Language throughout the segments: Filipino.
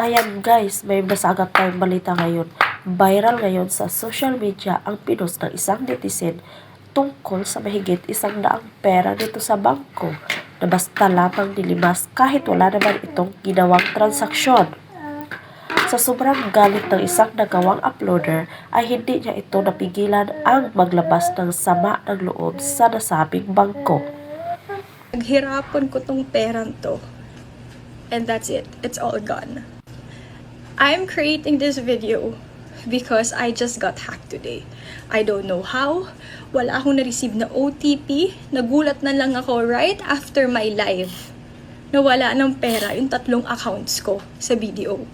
Ayan guys, may nasagap tayong balita ngayon. Viral ngayon sa social media ang pinost ng isang netizen tungkol sa mahigit isang daang pera dito sa bangko na basta lamang nilimas kahit wala naman itong ginawang transaksyon. Sa sobrang galit ng isang nagawang uploader ay hindi niya ito napigilan ang maglabas ng sama ng loob sa nasabing bangko. Naghirapan ko tong perang to. And that's it. It's all gone. I'm creating this video because I just got hacked today. I don't know how. Wala akong na-receive na OTP. Nagulat na lang ako right after my live. Nawala ng pera yung tatlong accounts ko sa video.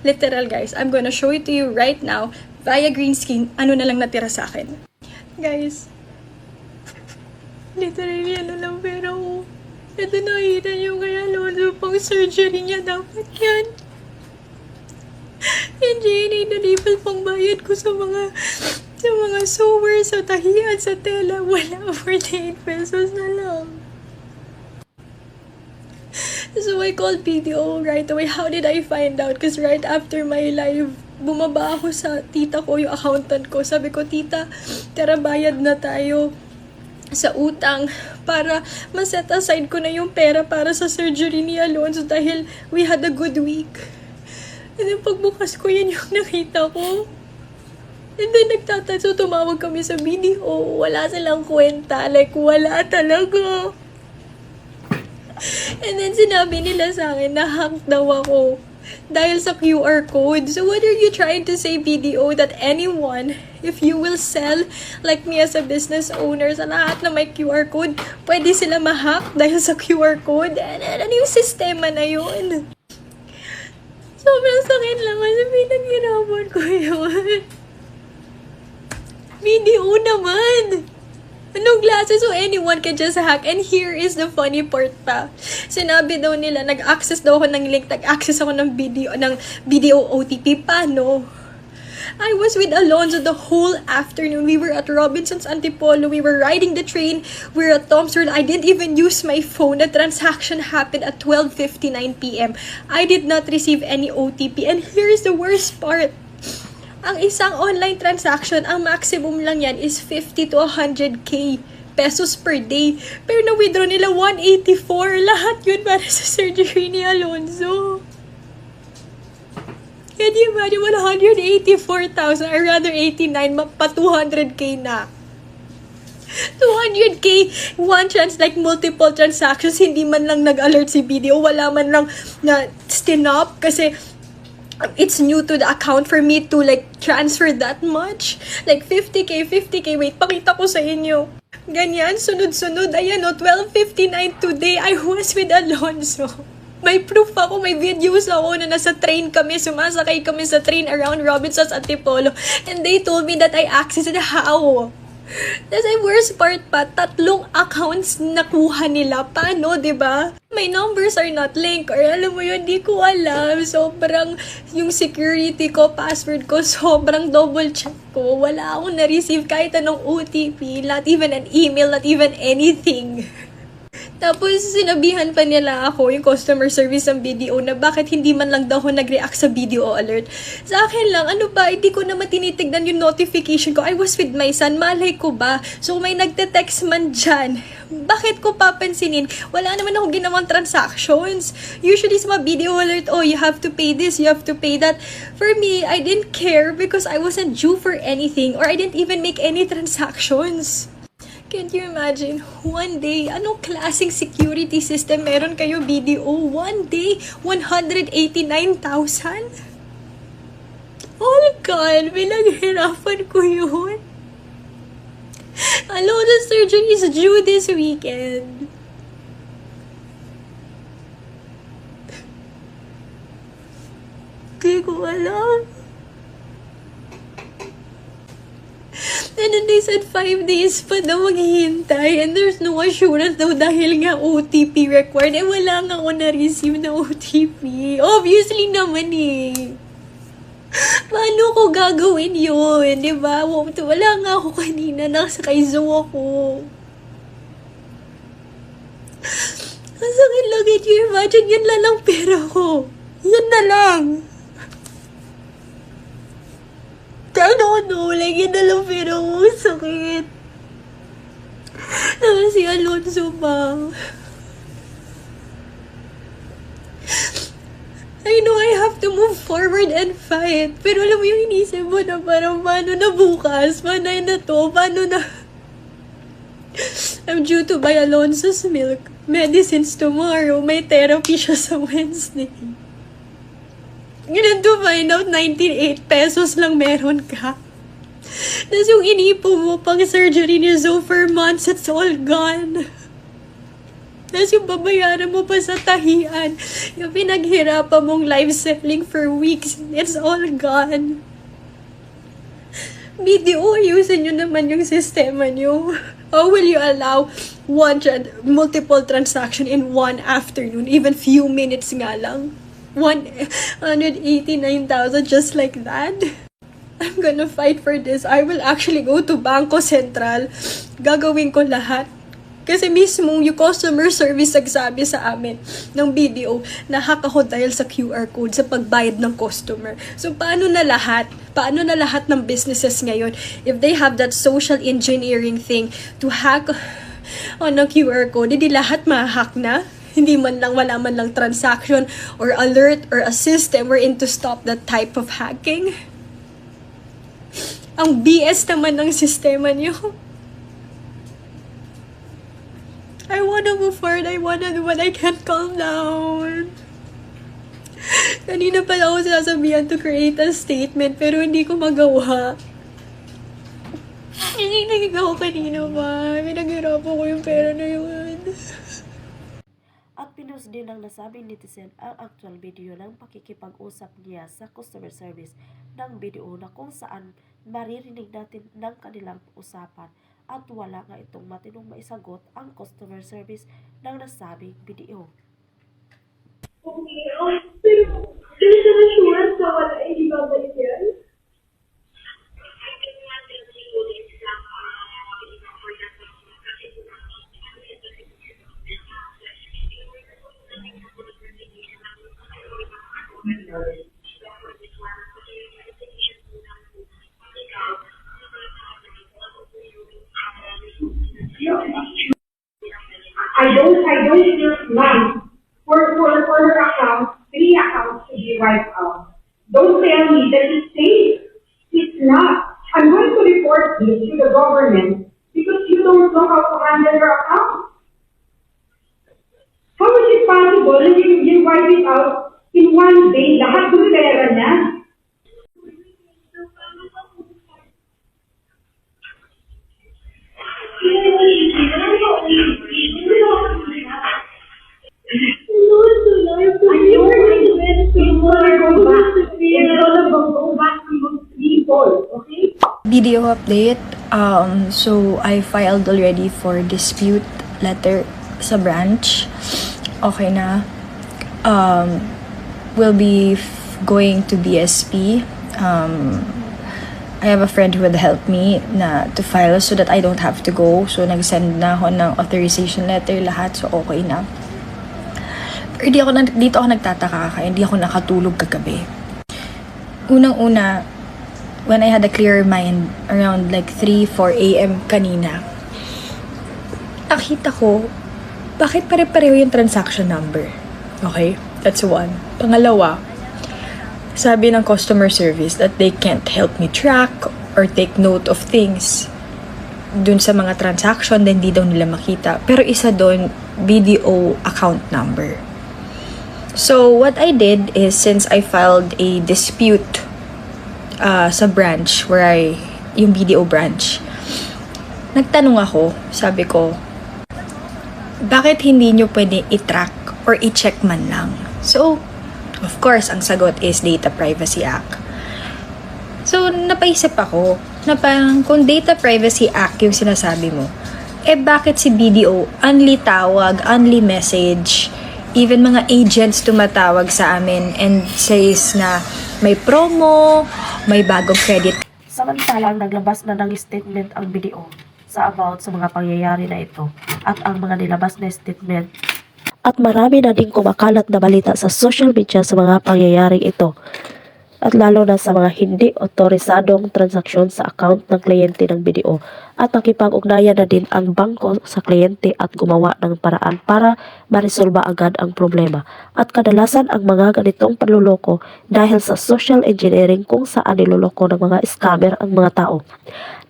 Literal guys, I'm gonna show it to you right now via green screen ano na lang natira sa akin. Guys, Literally, ano lang pera ko. Ito nakita niyo kaya lolo pang surgery niya. Dapat yan. Yan, Jenny, nalipal pang bayad ko sa mga sa mga sewer, sa tahiyan, sa tela. Wala, 48 pesos na lang. So I called PDO right away. How did I find out? Because right after my live, bumaba ako sa tita ko, yung accountant ko. Sabi ko, tita, tara bayad na tayo sa utang para ma-set aside ko na yung pera para sa surgery ni Alonzo dahil we had a good week. And then pagbukas ko, yan yung nakita ko. And then nagtatanso, tumawag kami sa video. Wala silang kwenta. Like, wala talaga. And then sinabi nila sa akin na hack daw ako dahil sa QR code. So what are you trying to say, BDO, that anyone, if you will sell, like me as a business owner, sa lahat na may QR code, pwede sila ma-hack dahil sa QR code? And, and ano yung sistema na yun? Sobrang sakit lang kasi pinaghirapan ko yun. BDO naman! Anong klase? So anyone can just hack. And here is the funny part pa. Sinabi daw nila, nag-access daw ako ng link, nag-access ako ng video, ng video OTP. Paano? I was with Alonzo the whole afternoon. We were at Robinson's Antipolo. We were riding the train. We were at Tom's. I didn't even use my phone. The transaction happened at 12.59 p.m. I did not receive any OTP. And here's the worst part. Ang isang online transaction, ang maximum lang yan is 50 to 100k pesos per day. Pero na-withdraw nila 184. Lahat yun para sa surgery ni Alonzo. Can you imagine 184,000 or rather 89 ma- pa 200k na. 200k, one chance like multiple transactions, hindi man lang nag-alert si video, wala man lang na stinop kasi it's new to the account for me to like transfer that much. Like 50k, 50k. Wait, pakita ko sa inyo. Ganyan, sunod-sunod. Ayan o, 12.59 today. I was with Alonzo. May proof ako, may videos ako na nasa train kami, sumasakay kami sa train around Robinson's Antipolo. And they told me that I accessed. How? Tapos ang worst part pa, tatlong accounts nakuha nila. Paano, ba? My numbers are not linked or alam mo yun, di ko alam. Sobrang yung security ko, password ko, sobrang double check ko. Wala akong na-receive kahit anong OTP, not even an email, not even anything. Tapos, sinabihan pa nila ako, yung customer service ng BDO, na bakit hindi man lang daw ako nag-react sa video alert. Sa akin lang, ano ba, hindi ko naman tinitignan yung notification ko. I was with my son, malay ko ba? So, may nagte-text man dyan. Bakit ko papansinin? Wala naman ako ginawang transactions. Usually sa mga video alert, oh, you have to pay this, you have to pay that. For me, I didn't care because I wasn't due for anything or I didn't even make any transactions. Can you imagine? One day, anong klaseng security system meron kayo BDO? One day, 189,000? Oh God, pinaghirapan ko yun. The surgery is due this weekend. Hindi ko alam. And then they said five days pa daw maghihintay and there's no assurance daw dahil nga OTP required. Eh, wala nga ako na-receive na OTP. Obviously naman eh. Paano ko gagawin yun? Di ba? Wala nga ako kanina. Nasa kay ako. Ang sakit lang. You imagine? Yan lang ang pera ko. Yan na lang. Don't know, like, yun na lang pero ang sakit. Tapos si Alonso pa. I know I have to move forward and fight. Pero alam mo yung inisip mo na parang paano na bukas? Paano na to? Paano na... I'm due to buy Alonso's milk. Medicines tomorrow. May therapy siya sa Wednesday. Ganun to find out, 98 pesos lang meron ka. Tapos yung inipo mo pang surgery ni Zoe for months, it's all gone. Tapos yung babayaran mo pa sa tahian, yung pinaghirapan mong live selling for weeks, it's all gone. BDO, ayusin nyo naman yung sistema nyo. How will you allow one multiple transaction in one afternoon, even few minutes nga lang? 189,000 just like that? I'm gonna fight for this. I will actually go to Bangko Sentral. Gagawin ko lahat. Kasi mismo yung customer service nagsabi sa amin ng BDO na hack ako dahil sa QR code sa pagbayad ng customer. So paano na lahat? Paano na lahat ng businesses ngayon if they have that social engineering thing to hack on a QR code, hindi lahat ma-hack na? Hindi man lang, wala man lang transaction or alert or a system wherein to stop that type of hacking? Ang BS naman ng sistema niyo. I wanna move forward. I wanna do but I can't calm down. Kanina pala ako sinasabihan to create a statement pero hindi ko magawa. Hindi naging ako kanina pa. Pinaghirapan ko yung pera na yun. Pinost din ng nasabing netizen ang actual video ng pakikipag-usap niya sa customer service ng video na kung saan maririnig natin ng kanilang usapan at wala nga itong matinong maisagot ang customer service ng nasabing video. Okay, I don't, I don't feel nice for, for, for her account, three accounts to be wiped out. Don't tell me that it's safe. It's not. I'm going to report this to the government because you don't know how to handle your account. How is it possible that you, you wipe it out in one day, Video update. Um, so, I filed already for dispute letter sa branch. Okay na. Um, will be going to BSP. Um, I have a friend who would help me na to file so that I don't have to go. So, nag-send na ako ng authorization letter lahat. So, okay na. Pero di ako, dito ako nagtataka kaya hindi ako nakatulog kagabi. Unang-una, when I had a clearer mind around like 3, 4 a.m. kanina, nakita ko, bakit pare-pareho yung transaction number? Okay? That's one. Pangalawa, sabi ng customer service that they can't help me track or take note of things dun sa mga transaction, then di daw nila makita. Pero isa doon, BDO account number. So, what I did is, since I filed a dispute uh, sa branch where I, yung BDO branch, nagtanong ako, sabi ko, bakit hindi nyo pwede i-track or i-check man lang? So, of course, ang sagot is Data Privacy Act. So, napaisip ako na parang kung Data Privacy Act yung sinasabi mo, eh bakit si BDO, only tawag, only message, even mga agents tumatawag sa amin and says na may promo, may bagong credit. Samantalang naglabas na ng statement ang BDO sa about sa mga pangyayari na ito at ang mga nilabas na statement. At marami na din kumakalat na balita sa social media sa mga pangyayaring ito at lalo na sa mga hindi otorisadong transaksyon sa account ng kliyente ng BDO at nakipag-ugnayan na din ang bangko sa kliyente at gumawa ng paraan para maresolba agad ang problema. At kadalasan ang mga ganitong panluloko dahil sa social engineering kung saan niloloko ng mga scammer ang mga tao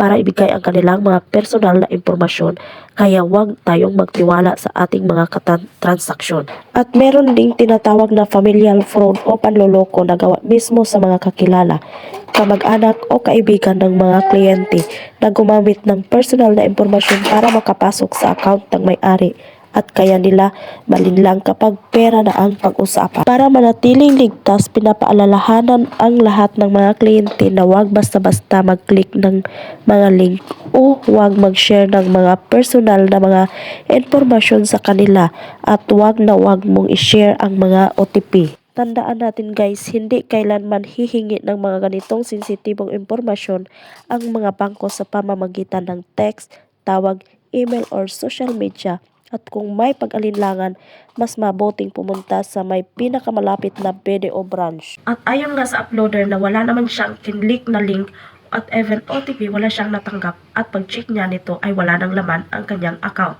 para ibigay ang kanilang mga personal na impormasyon kaya huwag tayong magtiwala sa ating mga transaksyon. At meron ding tinatawag na familial fraud o panloloko na gawa mismo sa mga kakilala, kamag-anak o kaibigan ng mga kliyente na gumamit ng personal na impormasyon para makapasok sa account ng may-ari at kaya nila malinlang kapag pera na ang pag-usapan. Para manatiling ligtas, pinapaalalahanan ang lahat ng mga kliyente na huwag basta-basta mag-click ng mga link o huwag mag-share ng mga personal na mga informasyon sa kanila at huwag na huwag mong i-share ang mga OTP. Tandaan natin guys, hindi kailanman hihingi ng mga ganitong sensitibong impormasyon ang mga bangko sa pamamagitan ng text, tawag, email or social media at kung may pag-alinlangan, mas mabuting pumunta sa may pinakamalapit na BDO branch. At ayon nga sa uploader na wala naman siyang kinlik na link at even OTP wala siyang natanggap at pag-check niya nito ay wala nang laman ang kanyang account.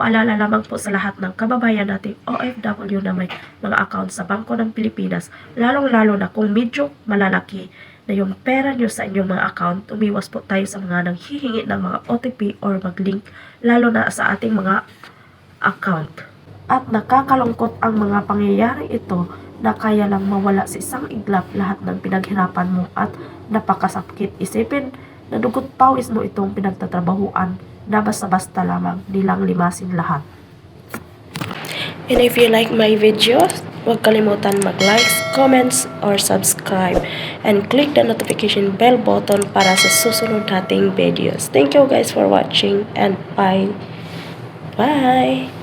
Paalala lamang po sa lahat ng kababayan nating OFW na may mga account sa Bangko ng Pilipinas, lalong-lalo na kung medyo malalaki na yung pera nyo sa inyong mga account, umiwas po tayo sa mga nanghihingi ng mga OTP or mag-link, lalo na sa ating mga account. At nakakalungkot ang mga pangyayari ito na kaya lang mawala sa isang iglap lahat ng pinaghirapan mo at napakasakit isipin na dugot pawis mo itong pinagtatrabahuan na basta-basta lamang nilang limasin lahat. And if you like my videos, huwag kalimutan mag-likes, comments, or subscribe. And click the notification bell button para sa susunod nating videos. Thank you guys for watching and bye! Bye!